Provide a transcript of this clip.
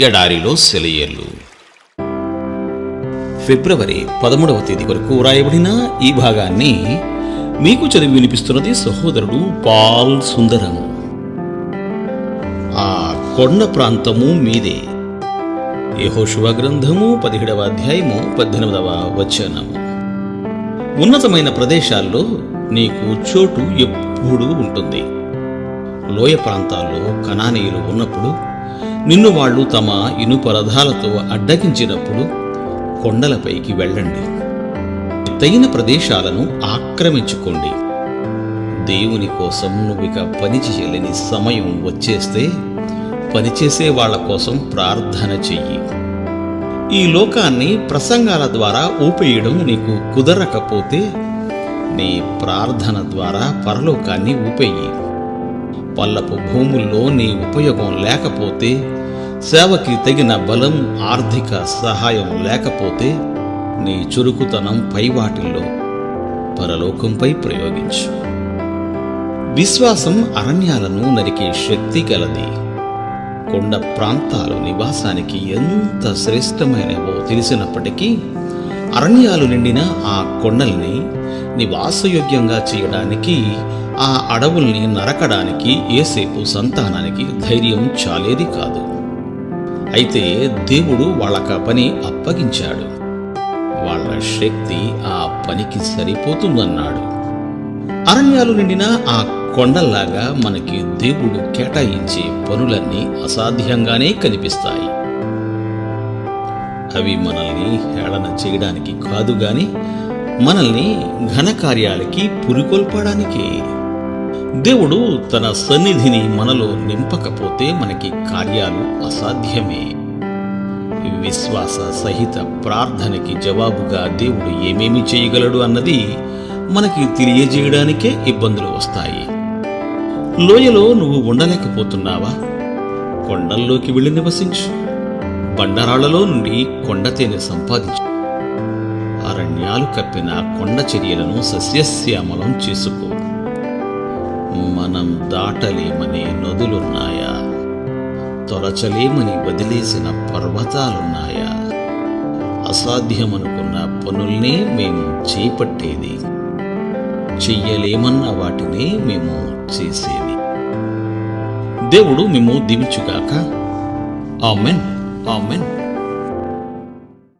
ఎడారిలో సెలయేళ్ళు ఫిబ్రవరి పదమూడవ తేదీ వరకు రాయబడిన ఈ భాగాన్ని మీకు చదివి వినిపిస్తున్నది సహోదరుడు పాల్ సుందరం ఆ కొండ ప్రాంతము మీదే. యహోశువ గ్రంథము పదిహేడవ అధ్యాయము పద్దెనిమిదవ వచనము. ఉన్నతమైన ప్రదేశాల్లో నీకు చోటు ఎప్పుడూ ఉంటుంది. లోయ ప్రాంతాల్లో కణానీయులు ఉన్నప్పుడు నిన్ను వాళ్ళు తమ ఇనుప రథాలతో అడ్డగించినప్పుడు కొండలపైకి వెళ్ళండి. ఎత్తైన ప్రదేశాలను ఆక్రమించుకోండి. దేవుని కోసం నువ్విక పని చేయలేని సమయం వచ్చేస్తే పనిచేసే వాళ్ళ కోసం ప్రార్థన చెయ్యి. ఈ లోకాన్ని ప్రసంగాల ద్వారా ఊపేయడం నీకు కుదరకపోతే నీ ప్రార్థన ద్వారా పరలోకాన్ని ఊపేయి. పల్లపు భూముల్లో నీ ఉపయోగం లేకపోతే సేవకి తగిన బలం ఆర్థిక సహాయం లేకపోతే నీ చురుకుతనం పైవాటిల్లో పరలోకంపై ప్రయోగించు. విశ్వాసం అరణ్యాలను నరికే శక్తి గలది. కొండ ప్రాంతాలు నివాసానికి ఎంత శ్రేష్టమైనవో తెలిసినప్పటికీ అరణ్యాలు నిండిన ఆ కొండల్ని నివాసయోగ్యంగా చేయడానికి ఆ అడవుల్ని నరకడానికి ఏసేపు సంతానానికి ధైర్యం చాలేది కాదు. అయితే దేవుడు వాళ్ళక పని అప్పగించాడు. వాళ్ళ శక్తి ఆ పనికి సరిపోతుందన్నాడు. అరణ్యాలు నిండిన ఆ కొండల్లాగా మనకి దేవుడు కేటాయించే పనులన్నీ అసాధ్యంగానే కనిపిస్తాయి. అవి మనల్ని హేళన చేయడానికి కాదు గాని మనల్ని ఘనకార్యాలకి పురికొల్పడానికే. దేవుడు తన సన్నిధిని మనలో నింపకపోతే మనకి కార్యాలు అసాధ్యమే. విశ్వాస సహిత ప్రార్థనకి జవాబుగా దేవుడు ఏమేమి చేయగలడు అన్నది మనకి తెలియజేయడానికే ఇబ్బందులు వస్తాయి. లోయలో నువ్వు ఉండలేకపోతున్నావా? కొండల్లోకి వెళ్ళి నివసించు. బండరాళ్ళలో నుండి కొండతేనె సంపాదించు. అరణ్యాలు కప్పిన కొండ చర్యలను సస్యశ్యామలం చేసుకో. మనం దాటలేమని నదులున్నాయా? తొలచలేమని వదిలేసిన పర్వతాలున్నాయా? అసాధ్యమనుకున్న పనుల్నే మేము చేపట్టేది. చెయ్యలేమన్న వాటిని మేము చేసేది. దేవుడు మేము దీవించుగాక. ఆమెన్. ఆమెన్.